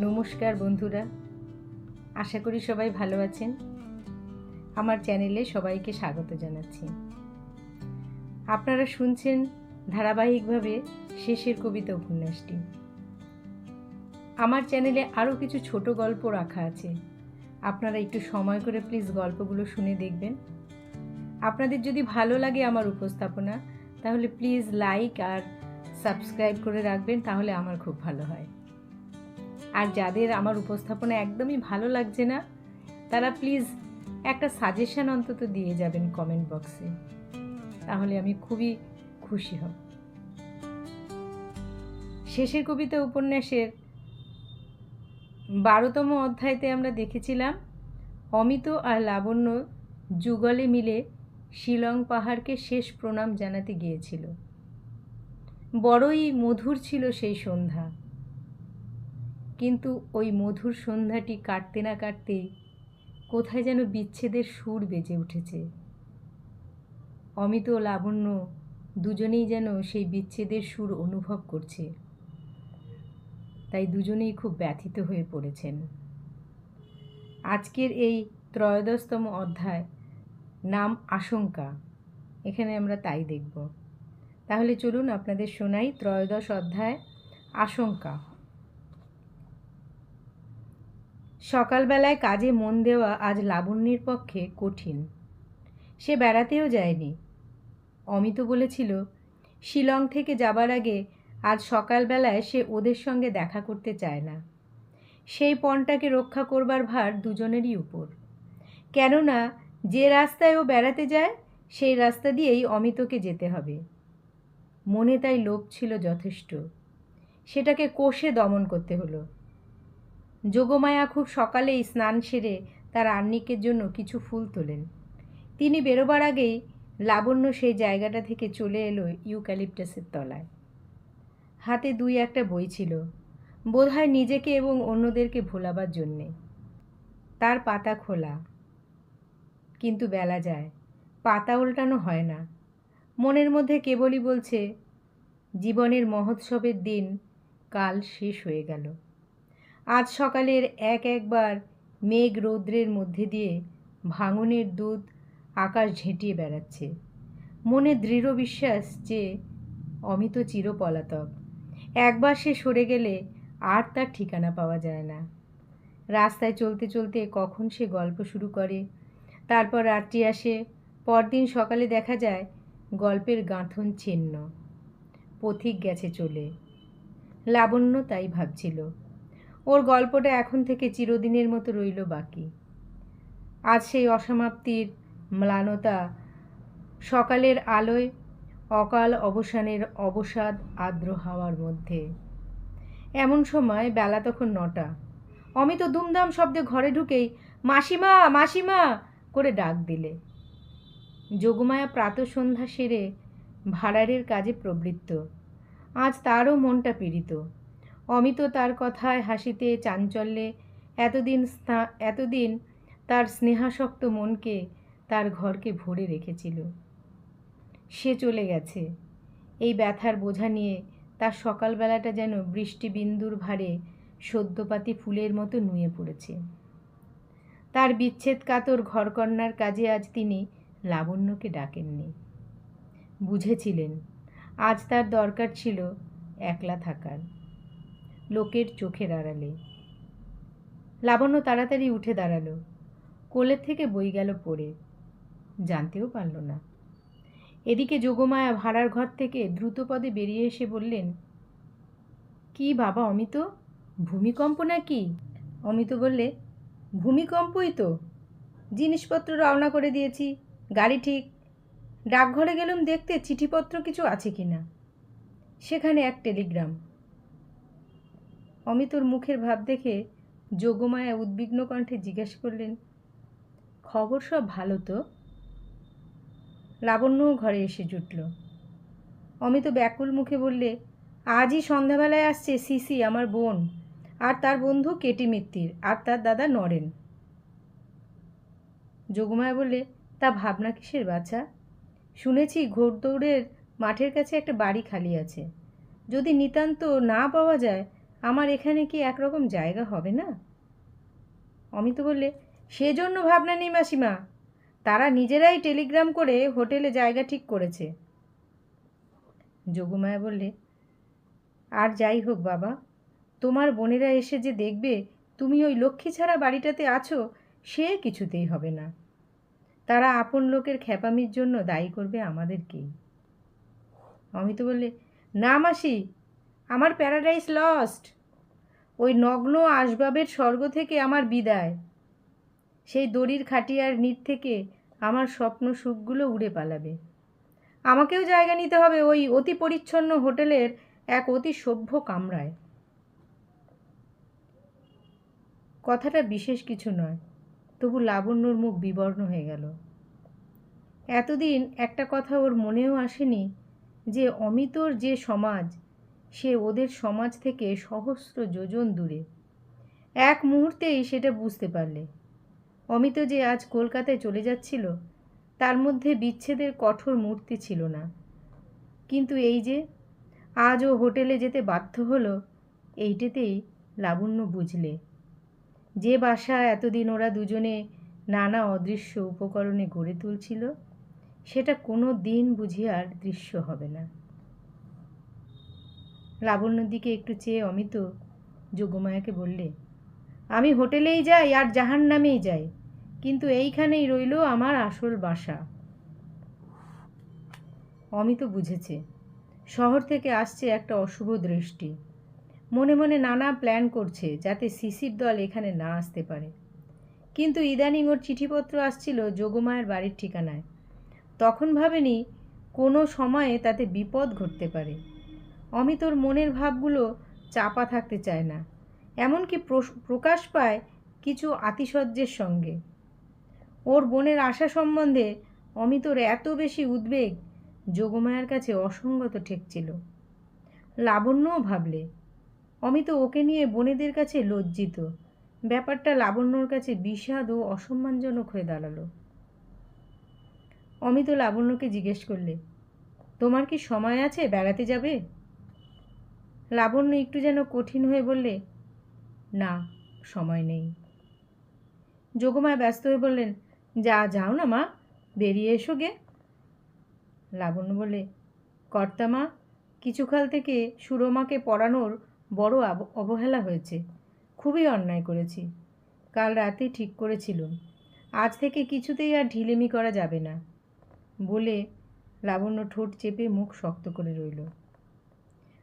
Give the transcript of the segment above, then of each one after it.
নমস্কার বন্ধুরা। আশা করি সবাই ভালো আছেন। আমার চ্যানেলে সবাইকে স্বাগত জানাচ্ছি। আপনারা শুনছেন ধারাবাহিকভাবে শেষের কবিতা উপন্যাসটি। আমার চ্যানেলে আরও কিছু ছোট গল্প রাখা আছে। আপনারা একটু সময় করে প্লিজ গল্পগুলো শুনে দেখবেন। আপনাদের যদি ভালো লাগে আমার উপস্থাপনা, তাহলে প্লিজ লাইক আর সাবস্ক্রাইব করে রাখবেন, তাহলে আমার খুব ভালো হয়। আর যাদের আমার উপস্থাপনা একদমই ভালো লাগছে না, তারা প্লিজ একটা সাজেশন অন্তত দিয়ে যাবেন কমেন্ট বক্সে তাহলে আমি খুবই খুশি হব। শেষের কবিতা উপন্যাসের বারোতম অধ্যায়তে আমরা দেখেছিলাম, অমিত আর লাবণ্য যুগলে মিলে শিলং পাহাড়কে শেষ প্রণাম জানাতে গিয়েছিল। বড়ই মধুর ছিল সেই সন্ধ্যা। কিন্তু ওই মধুর সন্ধ্যাটি কাটতে না কাটতেই কোথায় যেন বিচ্ছেদের সুর বেজে উঠেছে। অমিত লাবণ্য দুজনেই যেন সেই বিচ্ছেদের সুর অনুভব করছে। তাই দুজনেই খুব ব্যথিত হয়ে পড়েছেন। আজকের এই ত্রয়োদশতম অধ্যায় নাম আশঙ্কা, এখানে আমরা তাই দেখব। তাহলে চলুন আপনাদের শোনাই ত্রয়োদশ অধ্যায় আশঙ্কা। সকালবেলায় কাজে মন দেওয়া আজ লাবণ্যের পক্ষে কঠিন। সে বেড়াতেও যায়নি। অমিত বলেছিল, শিলং থেকে যাবার আগে আজ সকালবেলায় সে ওদের সঙ্গে দেখা করতে চায় না। সেই পণটাকে রক্ষা করবার ভার দুজনেরই উপর। কেননা, যে রাস্তায় ও বেড়াতে যায়, সেই রাস্তা দিয়েই অমিতকে যেতে হবে। মনে তাই লোভ ছিল যথেষ্ট। সেটাকে কোষে দমন করতে হলো। যোগমায়া খুব সকালেই স্নান সেরে তার আন্নিকের জন্য কিছু ফুল তোলেন। তিনি বেরোবার আগেই লাবণ্য সেই জায়গাটা থেকে চলে এলো ইউক্যালিপটাসের তলায়। হাতে দুই একটা বই ছিল, বোধহয় নিজেকে এবং অন্যদেরকে ভোলাবার জন্যে। তার পাতা খোলা, কিন্তু বেলা যায়, পাতা উল্টানো হয় না। মনের মধ্যে কেবলই বলছে, জীবনের মহোৎসবের দিন কাল শেষ হয়ে গেল। আজ সকালের এক একবার মেঘ রৌদ্রের মধ্যে দিয়ে ভাঙনের দুধ আকাশ ঝেঁটিয়ে বেড়াচ্ছে। মনে দৃঢ় বিশ্বাস যে অমিত চিরপলাতক। একবার সে সরে গেলে আর তার ঠিকানা পাওয়া যায় না। রাস্তায় চলতে চলতে কখন সে গল্প শুরু করে। তারপর রাত্রি আসে, পরদিন সকালে দেখা যায় গল্পের গাঁথন ছিন্ন। পথিক গেছে চলে। লাবণ্য তাই ভাবছিল ওর গল্পটা এখন থেকে চিরদিনের মতো রইল বাকি। আজ সেই অসমাপ্তির ম্লানতা, সকালের আলোয় অকাল অবসানের অবসাদ আর্দ্র হাওয়ার মধ্যে। এমন সময় বেলা তখন নটা। অমিত দুমদাম শব্দে ঘরে ঢুকেই, মাসিমা মাসিমা! করে ডাক দিলে। যোগমায়া প্রাতসন্ধ্যা সেরে ভাড়ারের কাজে প্রবৃত্ত। আজ তারও মনটা পীড়িত। অমিত তার কথায় হাসিতে চাঞ্চল্যে, এতদিন এতদিন তার স্নেহাসক্ত মনকে তার ঘরকে ভরে রেখেছিল। সে চলে গেছে। এই ব্যথার বোঝা নিয়ে তার সকালবেলাটা যেন বৃষ্টি বিন্দুর ভারে সদ্যপাতি ফুলের মতো নুয়ে পড়েছে। তার বিচ্ছেদ কাতর ঘরকন্যার কাজে আজ তিনি লাবণ্যকে ডাকেননি। বুঝেছিলেন, আজ তার দরকার ছিল একলা থাকার। লোকের চোখের আড়ালে লাবণ্য তাড়াতাড়ি উঠে দাঁড়াল। কোলের থেকে বই গেল পড়ে। জানতেও পারল না। এদিকে যোগমায়া ভাড়ার ঘর থেকে দ্রুতপদে বেরিয়ে এসে বললেন, কি বাবা অমিত? ভূমিকম্প নাকি? অমিত বললে, ভূমিকম্পই তো। জিনিসপত্র রওনা করে দিয়েছি। গাড়ি ঠিক। ডাকঘরে গেলাম দেখতে চিঠিপত্র কিছু আছে কি না সেখানে এক টেলিগ্রাম। অমিতর মুখের ভাব দেখে যোগমায়া উদ্বিগ্ন কণ্ঠে জিজ্ঞেস করলেন, খবর সব ভালো তো? লাবণ্যও ঘরে এসে জুটল। অমিত ব্যাকুল মুখে বললে, আজই সন্ধ্যাবেলায় আসছে সিসি, আমার বোন, আর তার বন্ধু কেটি মিত্তির, আর তার দাদা নরেন। যোগমায়া বললে, তা ভাবনা কিসের বাচ্চা শুনেছি ঘোড়দৌড়ের মাঠের কাছে একটা বাড়ি খালি আছে। যদি নিতান্ত না পাওয়া যায় আমার এখানে কি একরকম জায়গা হবে না? অমিত বললে, সেজন্য ভাবনা নেই মাসিমা। তারা নিজেরাই টেলিগ্রাম করে হোটেলে জায়গা ঠিক করেছে। যোগমায়া বললে, আর যাই হোক বাবা, তোমার বোনেরা এসে যে দেখবে তুমি ওই লক্ষ্মী ছাড়া বাড়িটাতে আছো, সে কিছুতেই হবে না। তারা আপন লোকের খ্যাপামির জন্য দায়ী করবে আমাদেরকেই। অমিত বললে, না মাসি আমার প্যারাডাইস লস্ট। ওই নগ্ন আসবাবের স্বর্গ থেকে আমার বিদায়। সেই দড়ির খাটিয়ার নিট থেকে আমার স্বপ্ন সুখগুলো উড়ে পালাবে। আমাকেও জায়গা নিতে হবে ওই অতি পরিচ্ছন্ন হোটেলের এক অতি সভ্য কামরায়। কথাটা বিশেষ কিছু নয়, তবু লাবণ্যর মুখ বিবর্ণ হয়ে গেল। এতদিন একটা কথা ওর মনেও আসেনি যে অমিতর যে সমাজ সে ওদের সমাজ থেকে সহস্র যোজন দূরে। এক মুহূর্তেই সেটা বুঝতে পারলে। অমিত যে আজ কলকাতায় চলে যাচ্ছিল, তার মধ্যে বিচ্ছেদের কঠোর মূর্তি ছিল না। কিন্তু এই যে আজ ও হোটেলে যেতে বাধ্য হলো, এইটেতেই লাবণ্য বুঝলে। যে বাসা এতদিন ওরা দুজনে নানা অদৃশ্য উপকরণে গড়ে তুলছিল, সেটা কোনো দিন বুঝি আর দৃশ্য হবে না। লাবণ্যর দিকে একটু চেয়ে অমিত যোগমায়াকে বললে, আমি হোটেলেই যাই আর জাহান নামেই যাই, কিন্তু এইখানেই রইল আমার আসল বাসা। অমিত বুঝেছে, শহর থেকে আসছে একটা অশুভ দৃষ্টি। মনে মনে নানা প্ল্যান করছে যাতে সিসির দল এখানে না আসতে পারে। কিন্তু ইদানিং ওর চিঠিপত্র আসছিল যোগমায়ের বাড়ির ঠিকানায়। তখন ভাবেনি কোনো সময়ে তাতে বিপদ ঘটতে পারে। অমিতর মনের ভাবগুলো চাপা থাকতে চায় না। এমনকি প্রকাশ পায় কিছু আতিশয্যের সঙ্গে। ওর বোনের আশা সম্বন্ধে অমিতর এত বেশি উদ্বেগ, যোগমায়ার কাছে অসঙ্গত ঠেকছিল। লাবণ্যও ভাবলে অমিত ওকে নিয়ে বোনেদের কাছে লজ্জিত। ব্যাপারটা লাবণ্যর কাছে বিষাদ ও অসম্মানজনক হয়ে দাঁড়াল। অমিত লাবণ্যকে জিজ্ঞেস করলে, তোমার কি সময় আছে? বেড়াতে যাবে? লাবণ্য একটু যেন কঠিন হয়ে বললে, না, সময় নেই। যোগমায় ব্যস্ত হয়ে বললেন, যা, যাও না মা, বেরিয়ে এসো গে। লাবণ্য বলে কর্তামা কিছুকাল থেকে সুরমাকে পড়ানোর বড় অবহেলা হয়েছে। খুবই অন্যায় করেছি। কাল রাতে ঠিক করেছিলুম। আজ থেকে কিছুতেই আর ঢিলেমি করা যাবে না। বলে লাবণ্য ঠোঁট চেপে মুখ শক্ত করে রইল।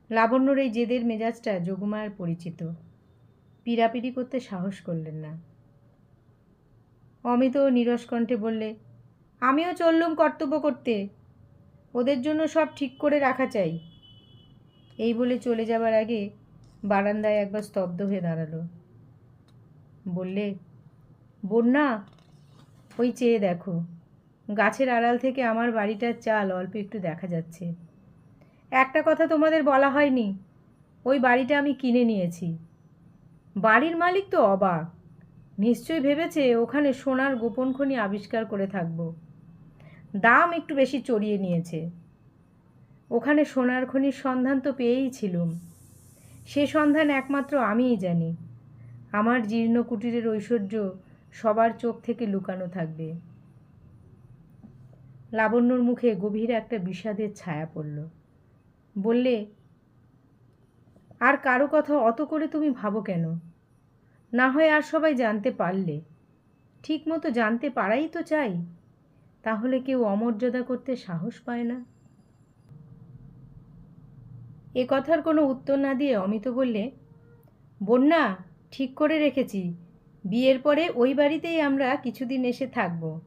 লাবণ্যর এই জেদের মেজাজটা যোগমায়ের পরিচিত। পিড়াপিড়ি করতে সাহস করলেন না। অমিত নিরস কণ্ঠে বললে, আমিও চললুম কর্তব্য করতে। ওদের জন্য সব ঠিক করে রাখা চাই। এই বলে চলে যাবার আগে বারান্দায় একবার স্তব্ধ হয়ে দাঁড়াল। বললে, বন্যা, ওই চেয়ে দেখো। গাছের আড়াল থেকে আমার বাড়িটার চাল অল্প একটু দেখা যাচ্ছে। একটা কথা তোমাদের বলা হয়নি, ওই বাড়িটা আমি কিনে নিয়েছি। বাড়ির মালিক তো অবাক, নিশ্চয়ই ভেবেছে ওখানে সোনার গোপন খনি আবিষ্কার করে থাকব। দাম একটু বেশি চড়িয়ে নিয়েছে। ওখানে সোনার খনির সন্ধান তো পেয়েই ছিলুম। সে সন্ধান একমাত্র আমিই জানি, আমার জীর্ণ কুটিরের ঐশ্বর্য সবার চোখ থেকে লুকানো থাকবে। লাবণ্যর মুখে গভীর একটা বিষাদের ছায়া পড়ল। বললে, আর কারও কথা অত করে তুমি ভাবো কেন? না হয় আর সবাই জানতে পারলে। ঠিক মতো জানতে পারাই তো চাই। তাহলে কেউ অমর্যাদা করতে সাহস পায় না? এ কথার কোনো উত্তর না দিয়ে অমিত বললে, বন্যা, ঠিক করে রেখেছি। বিয়ের পরে ওই বাড়িতেই আমরা কিছুদিন এসে থাকব।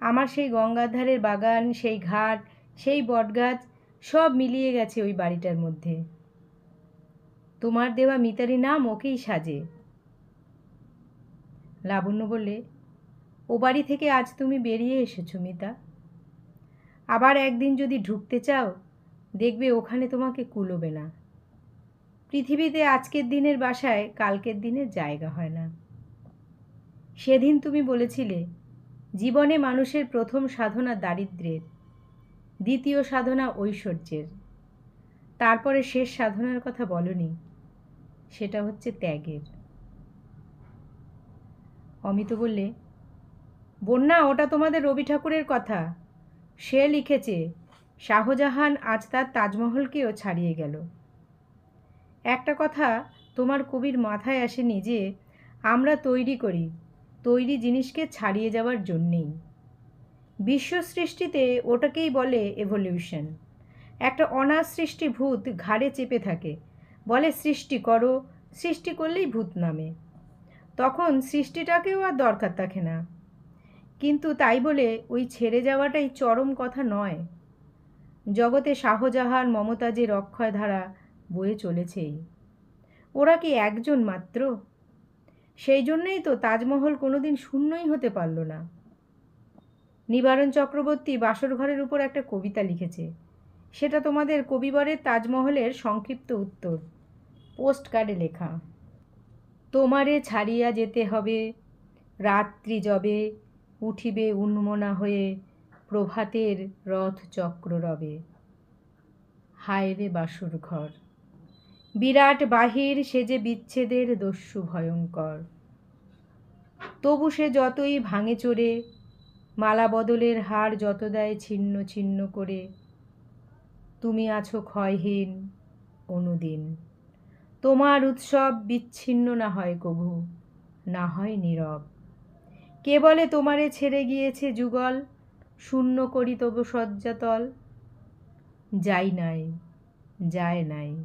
আমার সেই গঙ্গার ধারের বাগান, সেই ঘাট, সেই বটগাছ সব মিলিয়ে গেছে ওই বাড়িটার মধ্যে। তোমার দেওয়া মিতারি নাম ওকেই সাজে। লাবণ্য বললে, ও বাড়ি থেকে আজ তুমি বেরিয়ে এসেছ মিতা। আবার একদিন যদি ঢুকতে চাও, দেখবে ওখানে তোমাকে কুলোবে না। পৃথিবীতে আজকের দিনের বাসায় কালকের দিনের জায়গা হয় না। সেদিন তুমি বলেছিলে, জীবনে মানুষের প্রথম সাধনা দারিদ্রের। দ্বিতীয় সাধনা ঐশ্বর্যের। তারপরে শেষ সাধনার কথা বলনি, সেটা হচ্ছে ত্যাগের। অমিত বললে, বন্যা, ওটা তোমাদের রবি ঠাকুরের কথা। সে লিখেছে, শাহজাহান আজ তার তাজমহলকেও ছাড়িয়ে গেল। একটা কথা তোমার কবির মাথায় আসেনি যে, আমরা তৈরি করি, তৈরি জিনিসকে ছাড়িয়ে যাওয়ার জন্যেই। বিশ্ব সৃষ্টিতে ওটাকেই বলে এভলিউশন একটা অনার সৃষ্টি ভূত ঘাড়ে চেপে থাকে। বলে সৃষ্টি করো, সৃষ্টি করলেই ভূত নামে। তখন সৃষ্টিটাকেও আর দরকার থাকে না। কিন্তু তাই বলে ওই ছেড়ে যাওয়াটাই চরম কথা নয়। জগতে শাহজাহান, মমতাজের অক্ষয় ধারা বয়ে চলেছেই। ওরা কি একজন মাত্র? সেই জন্যই তো তাজমহল কোনোদিন শূন্যই হতে পারল না। নিবারণ চক্রবর্তী বাসর ঘরের উপর একটা কবিতা লিখেছে। সেটা তোমাদের কবিবরের তাজমহলের সংক্ষিপ্ত উত্তর। পোস্ট কার্ডে লেখা, তোমারে ছাড়িয়া যেতে হবে। রাত্রি যবে উঠিবে উন্মনা হয়ে প্রভাতের রথ চক্র রবে। হায় রে বাসুর ঘর, বিরাট বাহির সে যে বিচ্ছেদের দস্যু ভয়ঙ্কর। তবু সে যতই ভাঙে চড়ে মালা বদলের হার যত দেয় ছিন্ন ছিন্ন করে। তুমি আছো ক্ষয়হীন অনুদিন। তোমার উৎসব বিচ্ছিন্ন না হয় কভু, না হয় নীরব। কে বলে তোমারে ছেড়ে গিয়েছে যুগল, শূন্য করি তবু শয্যাতল? যাই নাই, যায় নাই।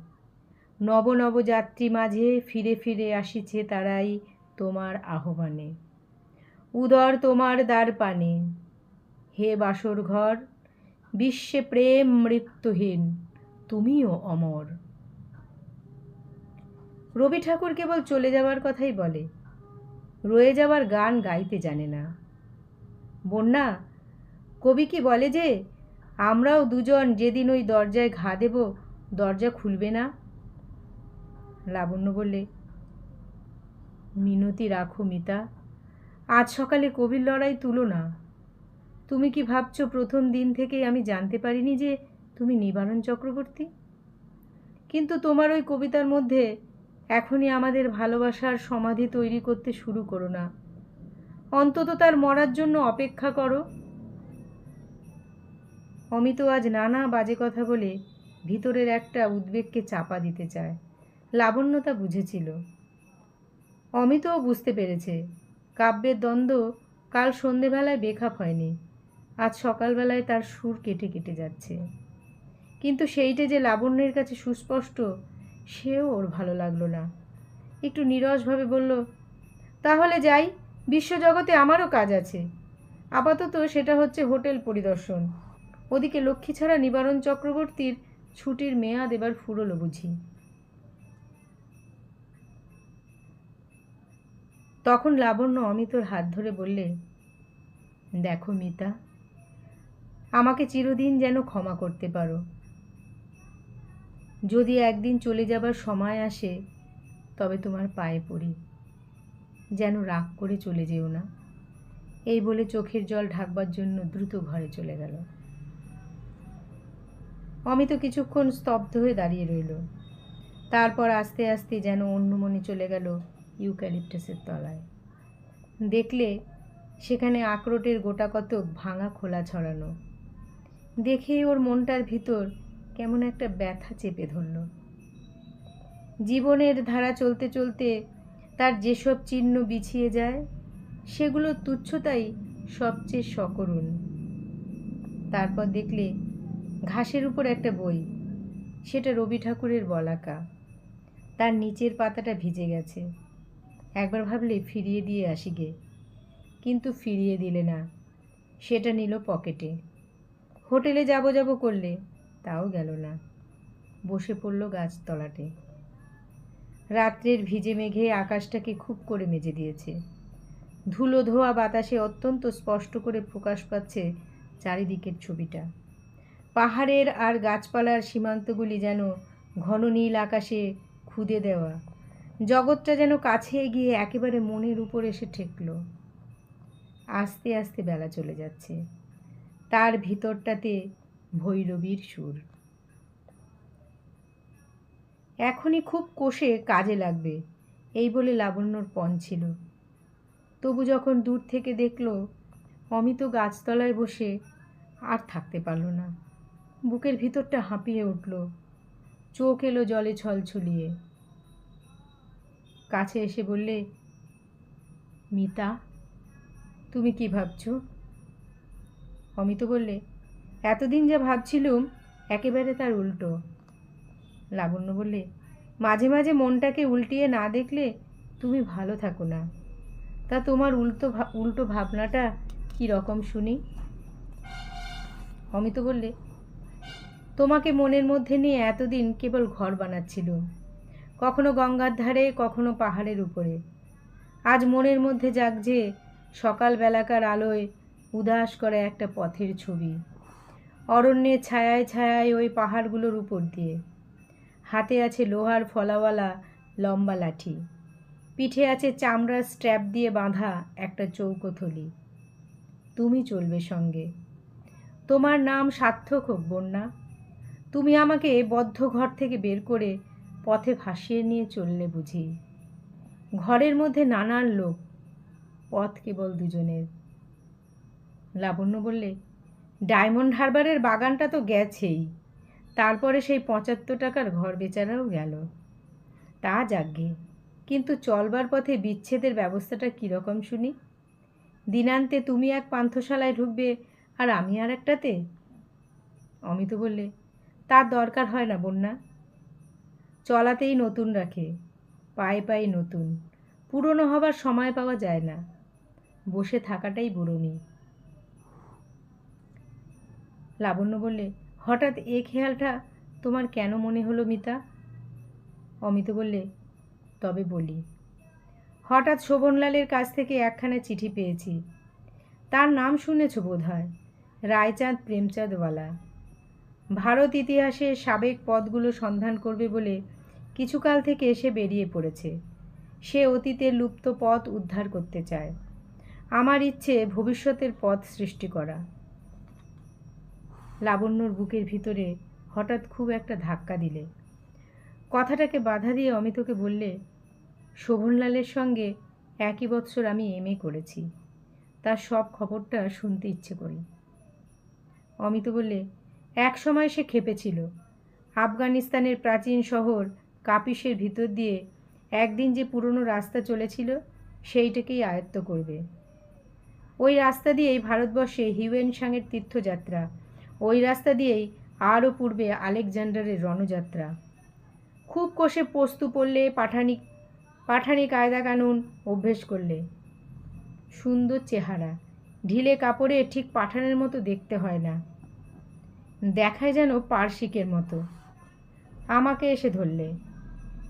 নব নব যাত্রী মাঝে ফিরে ফিরে আসিছে তারাই তোমার আহ্বানে। উদর তোমার দ্বার পানে। হে বাসর ঘর বিশ্বে প্রেম মৃত্যুহীন, তুমিও অমর। রবি ঠাকুর কেবল চলে যাওয়ার কথাই বলে, রয়ে যাওয়ার গান গাইতে জানে না। বন্যা, কবি কি বলে যে, আমরাও দুজন যেদিন ওই দরজায় ঘা দেব, দরজা খুলবে না? লাবণ্য বললে, মিনতি রাখো মিতা আজ সকালে কবির লড়াই তুলো না তুমি কি ভাবছ প্রথম দিন থেকেই আমি জানতে পারিনি যে তুমি নিবারণ চক্রবর্তী? কিন্তু তোমার ওই কবিতার মধ্যে এখনই আমাদের ভালোবাসার সমাধি তৈরি করতে শুরু করো না। অন্তত তার মরার জন্য অপেক্ষা করো। অমিত আজ নানা বাজে কথা বলে ভিতরের একটা উদ্বেগকে চাপা দিতে চায়। লাবণ্য তা বুঝেছিল। অমিতও বুঝতে পেরেছে কাব্যের দ্বন্দ্ব কাল সন্ধেবেলায় বেখাপ হয়নি। আজ সকালবেলায় তার সুর কেটে কেটে যাচ্ছে। কিন্তু সেইটা যে লাবণ্যের কাছে সুস্পষ্ট, সেও ওর ভালো লাগল না। একটু নিরসভাবে বলল, তাহলে যাই, বিশ্বজগতে আমারও কাজ আছে। আপাতত সেটা হচ্ছে হোটেল পরিদর্শন। ওদিকে লক্ষ্মী ছাড়া নিবারণ চক্রবর্তীর ছুটির মেয়াদ এবার ফুরলো বুঝি। তখন লাবণ্য অমিতর হাত ধরে বললে, দেখো মিতা, আমাকে চিরদিন যেন ক্ষমা করতে পারো। যদি একদিন চলে যাবার সময় আসে, তবে তোমার পায়ে পড়ি। যেন রাগ করে চলে যেও না। এই বলে চোখের জল ঢাকবার জন্য দ্রুত ঘরে চলে গেল। অমিত কিছুক্ষণ স্তব্ধ হয়ে দাঁড়িয়ে রইল। তারপর আস্তে আস্তে যেন অন্য মনে চলে গেল ইউক্যালিপটাসের তলায়। দেখলে সেখানে আখরোটের গোটা কতক ভাঙা খোলা ছড়ানো। দেখেই ওর মনটার ভিতর কেমন একটা ব্যথা চেপে ধরল। জীবনের ধারা চলতে চলতে তার যেসব চিহ্ন বিছিয়ে যায়, সেগুলো তুচ্ছতাই সবচেয়ে সকরুণ। তারপর দেখলে ঘাসের উপর একটা বই, সেটা রবি ঠাকুরের বলাকা। তার নিচের পাতাটা ভিজে গেছে। একবার ভাবলে ফিরিয়ে দিয়ে আসি গে। কিন্তু ফিরিয়ে দিলে না। সেটা নিল পকেটে। হোটেলে যাব যাব করলে, তাও গেল না। বসে পড়ল গাছতলাতে। রাত্রের ভিজে মেঘে আকাশটাকে খুব করে মেজে দিয়েছে। ধুলো ধোয়া বাতাসে অত্যন্ত স্পষ্ট করে প্রকাশ পাচ্ছে চারিদিকের ছবিটা। পাহাড়ের আর গাছপালার সীমান্তগুলি যেন ঘন নীল আকাশে খুদে দেওয়া। জগৎটা যেন কাছে গিয়ে একেবারে মনের উপর এসে ঠেকল। আস্তে আস্তে বেলা চলে যাচ্ছে। তার ভিতরটাতে ভৈরবীর সুর। এখনই খুব কষে কাজে লাগবে, এই বলে লাবণ্যর পণ ছিল। তবু যখন দূর থেকে দেখল, অমিত গাছতলায় বসে আর থাকতে পারল না। বুকের ভিতরটা হাঁপিয়ে উঠল। চোখ এলো জলে ছলছলিয়ে। কাছে এসে বললে, মিতা, তুমি কি ভাবছ? অমিত বললে, এতদিন যা ভাবছিলুম, একেবারে তার উল্টো। লাবণ্য বললে, মাঝে মাঝে মনটাকে উল্টিয়ে না দেখলে তুমি ভালো থাকো না। তা তোমার উল্টো উল্টো ভাবনাটা কী রকম শুনি? অমিত বললে, তোমাকে মনের মধ্যে নিয়ে এতদিন কেবল ঘর বানাচ্ছিল কখনো গঙ্গার ধারে, কখনো পাহাড়ের উপরে। আজ মনের মধ্যে জাগছে সকালবেলাকার আলোয় উদাস করে একটা পথের ছবি। অরণ্যের ছায়ায় ছায়ায় ওই পাহাড়গুলোর উপর দিয়ে। হাতে আছে লোহার ফলাওয়ালা লম্বা লাঠি। পিঠে আছে চামড়ার স্ট্র্যাপ দিয়ে বাঁধা একটা চৌকো থলি। তুমি চলবে সঙ্গে। তোমার নাম সার্থক হোক, বন্যা। তুমি আমাকে বদ্ধ ঘর থেকে বের করে পথে ভাসিয়ে নিয়ে চললে বুঝি। ঘরের মধ্যে নানান লোক, পথ কেবল দুজনের। লাবণ্য বললে, ডায়মন্ড হারবারের বাগানটা তো গেছেই। তারপরে সেই পঁচাত্তর টাকার ঘর বেচারাও গেল। তা যাগ্গে কিন্তু চলবার পথে বিচ্ছেদের ব্যবস্থাটা কীরকম শুনি? দিনান্তে তুমি এক পান্থশালায় ঢুকবে আর আমি আর একটাতে? অমিত বললে তার দরকার হয় না, বন্যা। চলাতেই নতুন রাখে, পায়ে পায়ে নতুন। পুরনো হবার সময় পাওয়া যায় না। বসে থাকাটাই বুড়নি লাবণ্য বললে, হঠাৎ এ খেয়ালটা তোমার কেন মনে হলো মিতা? অমিত বললে, তবে বলি। হঠাৎ শোভনলালের কাছ থেকে একখানা চিঠি পেয়েছি। তার নাম শুনেছ বোধ হয় রায়চাঁদ প্রেমচাঁদওয়ালা। ভারত ইতিহাসে সাবেক পদগুলো সন্ধান করবে বলে কিছুকাল থেকে এসে বেরিয়ে পড়েছে। সে অতীতের লুপ্ত পথ উদ্ধার করতে চায়। আমার ইচ্ছে ভবিষ্যতের পথ সৃষ্টি করা। লাবণ্যর বুকের ভিতরে হঠাৎ খুব একটা ধাক্কা দিলে। কথাটাকে বাধা দিয়ে অমিতকে বললে, শোভনলালের সঙ্গে একই বৎসর আমি এম করেছি। তার সব খবরটা শুনতে ইচ্ছে করি। অমিত বললে, এক সময় সে খেপেছিল আফগানিস্তানের প্রাচীন শহর কাপিসের ভিতর দিয়ে একদিন যে পুরনো রাস্তা চলেছিল, সেইটাকেই আয়ত্ত করবে। ওই রাস্তা দিয়েই ভারতবর্ষে হিউয়েন সাংয়ের তীর্থযাত্রা, ওই রাস্তা দিয়েই আরও পূর্বে আলেকজান্ডারের রণযাত্রা। খুব কষে পোস্তু পড়লে পাঠানি পাঠানি কায়দা কানুন অভ্যেস করলে। সুন্দর চেহারা, ঢিলে কাপড়ে ঠিক পাঠানের মতো দেখতে হয় না। দেখায় যেন পার্শিকের মতো। আমাকে এসে ধরলে।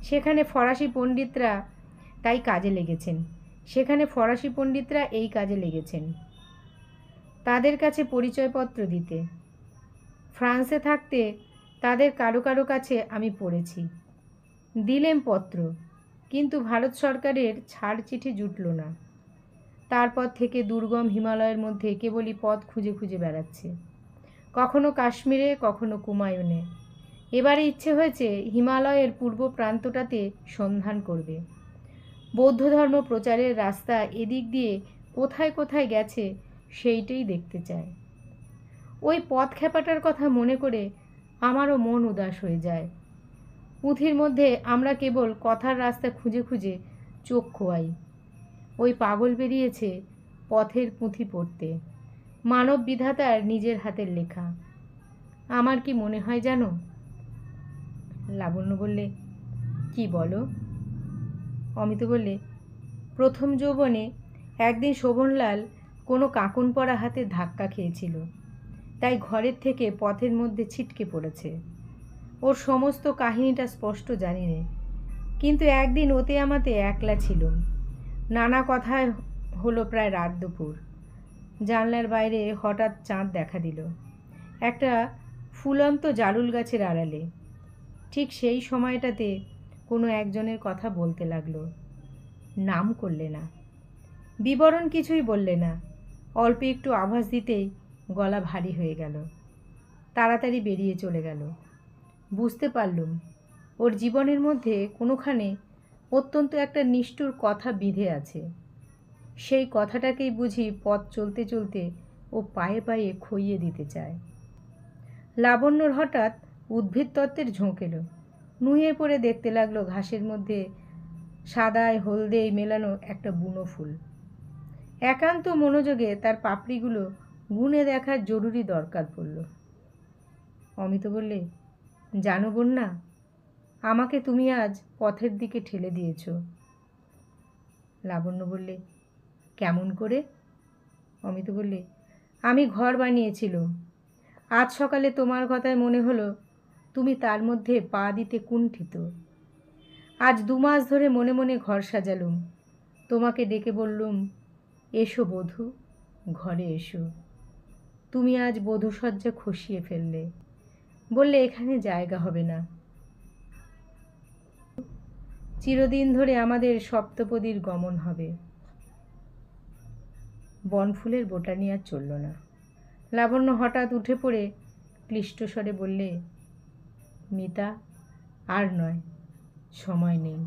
সেখানে ফরাসি পণ্ডিতরা তাই কাজে লেগেছেন। সেখানে ফরাসি পণ্ডিতরা এই কাজে লেগেছেন। তাদের কাছে পরিচয়পত্র দিতে। ফ্রান্সে থাকতে তাদের কারও কারও কাছে আমি পড়েছি। দিলেম পত্র, কিন্তু ভারত সরকারের ছাড় চিঠি জুটল না। তারপর থেকে দুর্গম হিমালয়ের মধ্যে কেবলই পথ খুঁজে খুঁজে বেড়াচ্ছে। কখনো কাশ্মীরে, কখনো কুমায়ুনে এবারে ইচ্ছে হয়েছে হিমালয়ের পূর্ব প্রান্তটাতে সন্ধান করবে। বৌদ্ধ ধর্ম প্রচারের রাস্তা এদিক দিয়ে কোথায় কোথায় গেছে সেইটাই দেখতে চায়। ওই পথ খেপাটার কথা মনে করে আমারও মন উদাস হয়ে যায়। পুঁথির মধ্যে আমরা কেবল কথার রাস্তা খুঁজে খুঁজে চোখ খোয়াই। ওই পাগল বেরিয়েছে পথের পুঁথি পড়তে। মানব বিধাতার নিজের হাতের লেখা। আমার কি মনে হয় জানো? লাবণ্য বললে, কি বলো? অমিত বললে, প্রথম যৌবনে একদিন শোভনলাল কোনো কাকুন পরা হাতে ধাক্কা খেয়েছিল। তাই ঘরের থেকে পথের মধ্যে ছিটকে পড়েছে। ওর সমস্ত কাহিনীটা স্পষ্ট জানি নে। কিন্তু একদিন ওতে আমাতে একলা ছিল। নানা কথায় হলো প্রায় রাত দুপুর। জানলার বাইরে হঠাৎ চাঁদ দেখা দিল। একটা ফুলন্ত জারুল গাছের আড়ালে। ঠিক সেই সময়টাতে কোনো একজনের কথা বলতে লাগল। নাম করলে না। বিবরণ কিছুই বললে না। অল্প একটু আভাস দিতেই গলা ভারী হয়ে গেল। তাড়াতাড়ি বেরিয়ে চলে গেল। বুঝতে পারলুম, ওর জীবনের মধ্যে কোনোখানে অত্যন্ত একটা নিষ্ঠুর কথা বিধে আছে। সেই কথাটাকেই বুঝি পথ চলতে চলতে ও পায়ে পায়ে খইয়ে দিতে চায়। লাবণ্যর হঠাৎ উদ্ভিদ তত্ত্বের ঝোঁক এলো। নুয়ে পড়ে দেখতে লাগল ঘাসের মধ্যে সাদায় হলদেই মেলানো একটা বুনো ফুল। একান্ত মনোযোগে তার পাপড়িগুলো গুনে দেখার জরুরি দরকার পড়ল। অমিত বললে, জানো বন্যা, আমাকে তুমি আজ পথের দিকে ঠেলে দিয়েছ। লাবণ্য বললে, কেমন করে? অমিত বললে, আমি ঘর বানিয়েছিলুম। আজ সকালে তোমার কথায় মনে হলো তুমি তার মধ্যে পা দিতে কুণ্ঠিত। আজ দু মাস ধরে মনে মনে ঘর সাজালুম। তোমাকে ডেকে বললুম, এসো বধূ, ঘরে এসো। তুমি আজ বধূসজ্জা খসিয়ে ফেললে। বললে, এখানে জায়গা হবে না। চিরদিন ধরে আমাদের সপ্তপদীর গমন হবে। বনফুলের বোটানি আর চলল না। লাবণ্য হঠাৎ উঠে পড়ে ক্লিষ্টস্বরে বললে মিতা আর নয় সময় নেই।